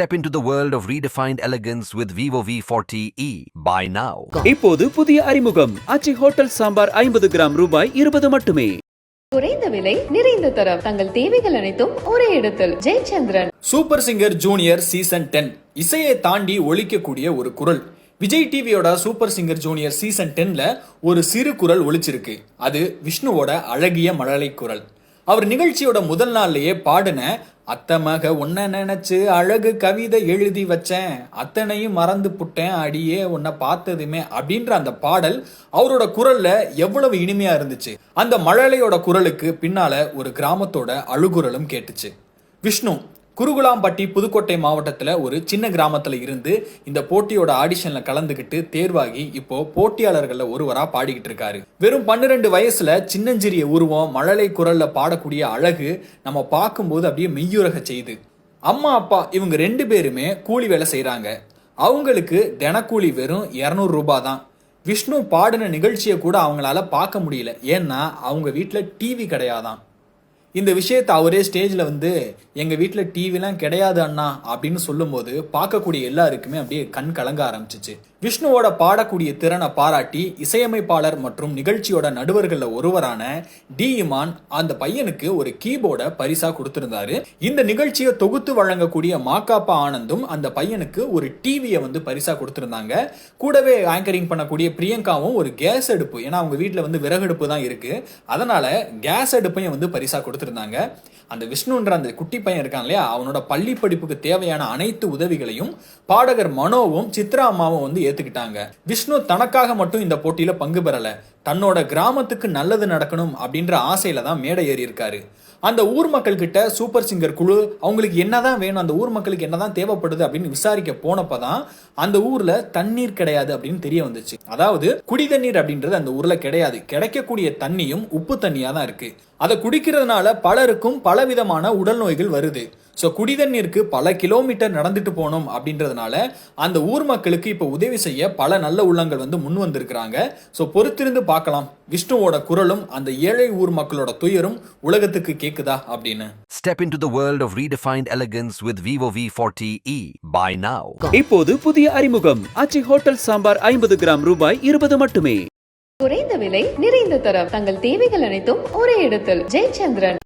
Step into the world of redefined elegance with Vivo V40e. Buy now. இப்போது புதிய அறிமுகம். அச்சி ஹோட்டல் சாம்பார் ஐம்பது கிராம் ரூபாய் இருபது மட்டுமே. குறைந்த விலை நிறைந்த தரம். தங்கள் தேவைகள் அனைத்தும் ஒரே இடத்தில். Jayachandran. Super singer junior season ten. இசையை தாண்டி ஒலிக்கக்கூடிய ஒரு குரல். விஜய் டிவியோட சூப்பர் சிங்கர் ஜூனியர் சீசன் டென்ல ஒரு சிறு குரல் ஒலிச்சிருக்கு. அது விஷ்ணுவோட அழகிய மழலை குரல். அவர் நிகழ்ச்சியோட முதல் நாள்லயே பாடின அத்தமக உன்னை நினைச்சு அழகு கவிதை எழுதி வச்சேன் அத்தனையும் மறந்து புட்டேன் அடியே உன்னை பார்த்ததுமே அப்படின்ற அந்த பாடல் அவரோட குரல்ல எவ்வளவு இனிமையா இருந்துச்சு. அந்த மழலையோட குரலுக்கு பின்னால ஒரு கிராமத்தோட அழுகுரலும் கேட்டுச்சு. விஷ்ணு குருகுலாம்பட்டி புதுக்கோட்டை மாவட்டத்தில் ஒரு சின்ன கிராமத்தில் இருந்து இந்த போட்டியோட ஆடிஷனில் கலந்துக்கிட்டு தேர்வாகி இப்போ போட்டியாளர்களில் ஒருவராக பாடிக்கிட்டு இருக்காரு. வெறும் பன்னிரெண்டு வயசுல சின்னஞ்சிறிய உருவம் மழலை குரல்ல பாடக்கூடிய அழகு நம்ம பார்க்கும்போது அப்படியே மெய்யுறக செய்யுது அம்மா அப்பா இவங்க ரெண்டு பேருமே கூலி வேலை செய்கிறாங்க அவங்களுக்கு தினக்கூலி வெறும் இரநூறு ரூபா தான். விஷ்ணு பாடின நிகழ்ச்சியை கூட அவங்களால பார்க்க முடியல. ஏன்னா அவங்க வீட்டில் டிவி கிடையாதான் இந்த விஷயத்தை அவரே ஸ்டேஜில் வந்து எங்கள் வீட்டில் டிவிலாம் கிடையாது அண்ணா அப்படின்னு சொல்லும்போது பார்க்கக்கூடிய எல்லாருக்குமே அப்படியே கண் கலங்க ஆரம்பிச்சிச்சு. விஷ்ணுவோட பாடக்கூடிய திறனை பாராட்டி இசையமைப்பாளர் மற்றும் நிகழ்ச்சியோட நடுவர்களில் ஒருவரான டி இமான் அந்த பையனுக்கு ஒரு கீபோர்டை பரிசா கொடுத்திருந்தாரு. இந்த நிகழ்ச்சியை தொகுத்து வழங்கக்கூடிய மாக்காப்பா ஆனந்தும் அந்த பையனுக்கு ஒரு டிவியை வந்து பரிசா கொடுத்திருந்தாங்க. கூடவே ஆங்கரிங் பண்ணக்கூடிய பிரியங்காவும் ஒரு கேஸ் அடுப்பு ஏன்னா அவங்க வீட்டில் வந்து விறகடுப்பு தான் இருக்கு. அதனால கேஸ் அடுப்பையும் வந்து பரிசா கொடுத்திருந்தாங்க. அந்த விஷ்ணுன்ற அந்த குட்டி பையன் இருக்கான் இல்லையா அவனோட பள்ளி படிப்புக்கு தேவையான அனைத்து உதவிகளையும் பாடகர் மனோவும் சித்ரா அம்மாவும் வந்து எடுத்துக்கிட்டாங்க. விஷ்ணு தனக்காக மட்டும் இந்த போட்டியில பங்கு பெறல. தன்னோட கிராமத்துக்கு நல்லது நடக்கணும் அப்படின்ற ஆசையில தான் மேடை ஏறி இருக்காரு அந்த ஊர் மக்கள் கிட்ட சூப்பர் சிங்கர் குழு அவங்களுக்கு என்னதான் வேணும் அந்த ஊர் மக்களுக்கு என்னதான் தேவைப்படுது அப்படின்னு விசாரிக்க போனப்பதான் அந்த ஊர்ல தண்ணீர் கிடையாது அப்படின்னு தெரிய வந்துச்சு. அதாவது குடி தண்ணீர் அப்படின்றது அந்த ஊர்ல கிடையாது. கிடைக்கக்கூடிய தண்ணியும் உப்பு தண்ணியா தான் இருக்கு. அதை குடிக்கிறதுனால பலருக்கும் பலவிதமான உடல் நோய்கள் வருது. ஸோ குடிதண்ணீருக்கு பல கிலோமீட்டர் நடந்துட்டு போகணும் அப்படின்றதுனால அந்த ஊர் மக்களுக்கு இப்போ உதவி செய்ய பல நல்ல உள்ளங்கள் வந்து முன் வந்திருக்கிறாங்க. ஸோ பொறுத்திருந்து பார்க்கலாம். விஷ்ணுவோட குரலும் அந்த ஏழை ஊர் மக்களோட துயரும் உலகத்துக்கு கேக்குதா அப்படின்னு. Step into the world of redefined elegance with Vivo V40e. Buy now. இப்போது புதிய அறிமுகம். அச்சி ஹோட்டல் சாம்பார் ஐம்பது கிராம் ரூபாய் இருபது மட்டுமே. குறைந்த விலை நிறைந்த தரம். தங்கள் தேவைகள் அனைத்தும் ஒரே இடத்தில். ஜெயச்சந்திரன்.